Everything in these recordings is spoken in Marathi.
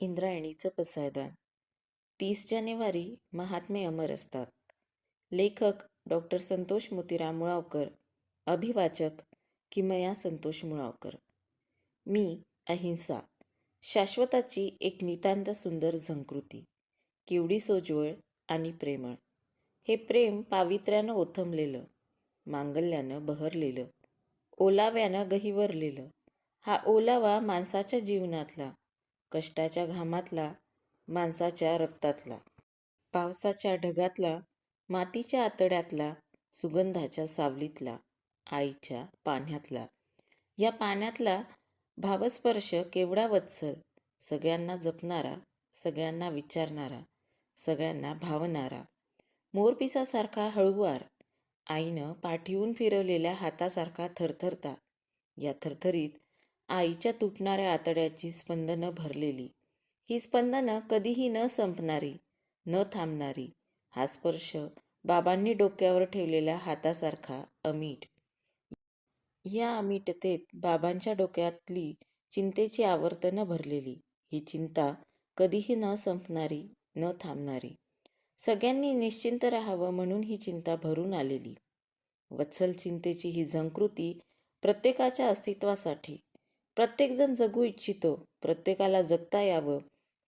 इंद्रायणीचं पसायदान. तीस जानेवारी महात्मे अमर असतात. लेखक डॉक्टर संतोष मोतीराम मुळावकर अभिवाचक किमया संतोष मुळावकर. मी अहिंसा शाश्वताची एक नितांत सुंदर झंकृती केवढी सोज्वळ आणि प्रेमळ. हे प्रेम पावित्र्यानं ओथंबलेलं मांगल्यानं बहरलेलं ओलाव्यानं गहिवरलेलं हा ओलावा माणसाच्या जीवनातला कष्टाच्या घामातला माणसाच्या रक्तातला. पावसाच्या ढगातला मातीच्या आतड्यातला सुगंधाच्या सावलीतला आईच्या पाण्यातला. या पाण्यातला भावस्पर्श केवढा वत्सल सगळ्यांना जपणारा सगळ्यांना विचारणारा सगळ्यांना भावणारा. मोरपिसासारखा हळुवार आईनं पाठीहून फिरवलेल्या हातासारखा थरथरता या थरथरीत आईच्या तुटणाऱ्या आतड्याची स्पंदनं भरलेली. ही स्पंदनं कधीही न संपणारी न थांबणारी हा स्पर्श बाबांनी डोक्यावर ठेवलेल्या हातासारखा अमीट. या अमीटतेत बाबांच्या डोक्यातली चिंतेची आवर्तनं भरलेली. ही चिंता कधीही न संपणारी न थांबणारी. सगळ्यांनी निश्चिंत राहावं म्हणून ही चिंता भरून आलेली. वत्सल चिंतेची ही झंकृती प्रत्येकाच्या अस्तित्वासाठी प्रत्येकजण जगू इच्छितो. प्रत्येकाला जगता यावं.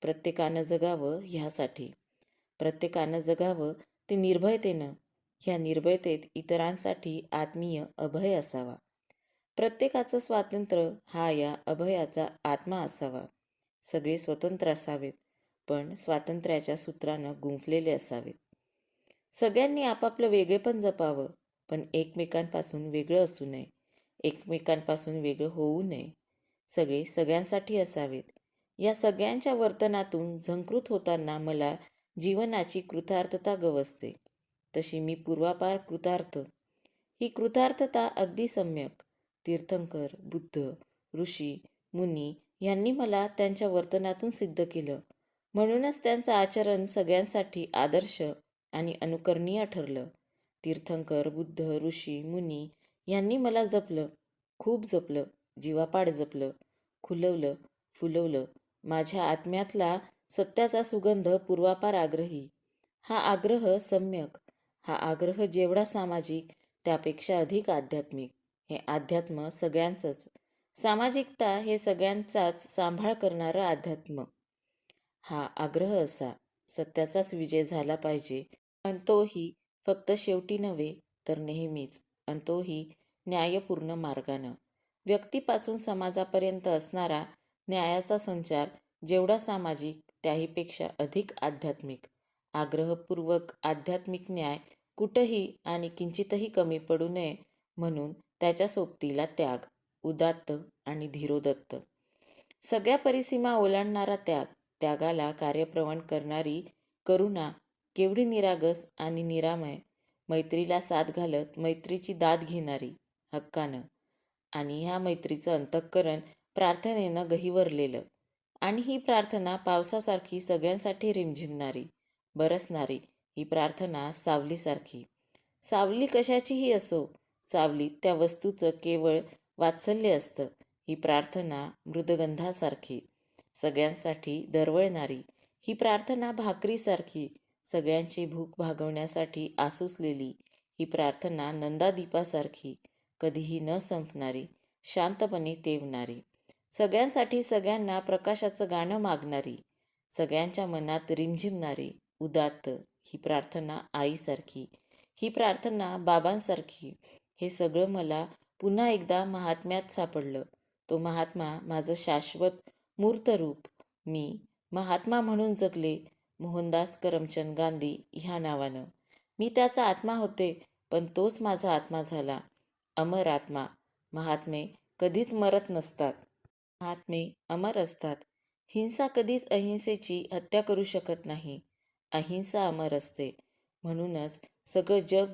प्रत्येकानं जगावं ह्यासाठी. प्रत्येकानं जगावं ते निर्भयतेनं. ह्या निर्भयतेत इतरांसाठी आत्मीय अभय असावा. प्रत्येकाचं स्वातंत्र्य हा या अभयाचा आत्मा असावा. सगळे स्वतंत्र असावेत पण स्वातंत्र्याच्या सूत्रानं गुंफलेले असावेत. सगळ्यांनी आपापलं वेगळेपण जपावं पण एकमेकांपासून वेगळं असू नये. एकमेकांपासून वेगळं होऊ नये. सगळे सगळ्यांसाठी असावेत. या सगळ्यांच्या वर्तनातून झंकृत होताना मला जीवनाची कृतार्थता गवसते. तशी मी पूर्वापार कृतार्थ. ही कृतार्थता अगदी सम्यक. तीर्थंकर बुद्ध ऋषी मुनी यांनी मला त्यांच्या वर्तनातून सिद्ध केलं. म्हणूनच त्यांचं आचरण सगळ्यांसाठी आदर्श आणि अनुकरणीय ठरलं. तीर्थंकर बुद्ध ऋषी मुनी यांनी मला जपलं. खूप जपलं. जीवापाड जपलं खुलवलं फुलवलं. माझ्या आत्म्यातला सत्याचा सुगंध पूर्वापार आग्रही. हा आग्रह सम्यक. हा आग्रह जेवढा सामाजिक त्यापेक्षा अधिक आध्यात्मिक. हे अध्यात्म सगळ्यांचंच. सामाजिकता हे सगळ्यांचाच सांभाळ करणारं अध्यात्म हा आग्रह असा सत्याचाच विजय झाला पाहिजे. आणि तोही फक्त शेवटी नव्हे तर नेहमीच. आणि तोही न्यायपूर्ण मार्गानं. व्यक्तीपासून समाजापर्यंत असणारा न्यायाचा संचार जेवढा सामाजिक त्याहीपेक्षा अधिक आध्यात्मिक. आग्रहपूर्वक आध्यात्मिक न्याय कुठंही आणि किंचितही कमी पडू नये म्हणून त्याच्या सोबतीला त्याग उदात्त आणि धीरोदत्त. सगळ्या परिसीमा ओलांडणारा त्याग त्यागाला कार्यप्रवण करणारी करुणा केवढी निरागस आणि निरामय मैत्रीला साथ घालत मैत्रीची दाद घेणारी हक्कानं. आणि ह्या मैत्रीचं अंतःकरण प्रार्थनेनं गहिवरलेलं. आणि ही प्रार्थना पावसासारखी सगळ्यांसाठी रिमझिमणारी बरसणारी ही प्रार्थना सावलीसारखी. सावली कशाचीही असो सावलीत त्या वस्तूचं केवळ वात्सल्य असतं ही प्रार्थना मृदगंधासारखी सगळ्यांसाठी दरवळणारी ही प्रार्थना भाकरीसारखी सगळ्यांची भूक भागवण्यासाठी आसुसलेली ही प्रार्थना नंदादीपासारखी कधीही न संपणारी शांतपणे तेवणारी. सगळ्यांसाठी सगळ्यांना प्रकाशाचं गाणं मागणारी सगळ्यांच्या मनात रिमझिमणारी उदात्त ही प्रार्थना आईसारखी ही प्रार्थना बाबांसारखी हे सगळं मला पुन्हा एकदा महात्म्यात सापडलं. तो महात्मा माझं शाश्वत मूर्त रूप मी महात्मा म्हणून जगले मोहनदास करमचंद गांधी ह्या नावानं. मी त्याचा आत्मा होते पण तोच माझा आत्मा झाला. अमर आत्मा महात्मे कधीच मरत नसतात. महात्मे अमर असतात. हिंसा कधीच अहिंसेची हत्या करू शकत नाही. अहिंसा अमर असते. म्हणूनच सगळं जग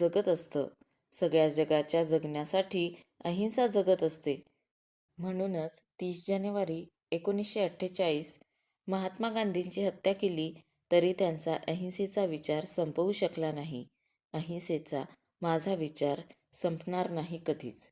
जगत असतं. सगळ्या जगाच्या जगण्यासाठी अहिंसा जगत असते. म्हणूनच तीस जानेवारी एकोणीसशे अठ्ठेचाळीस महात्मा गांधींची हत्या केली तरी त्यांचा अहिंसेचा विचार संपवू शकला नाही. अहिंसेचा माझा विचार संपणार नाही कधीच.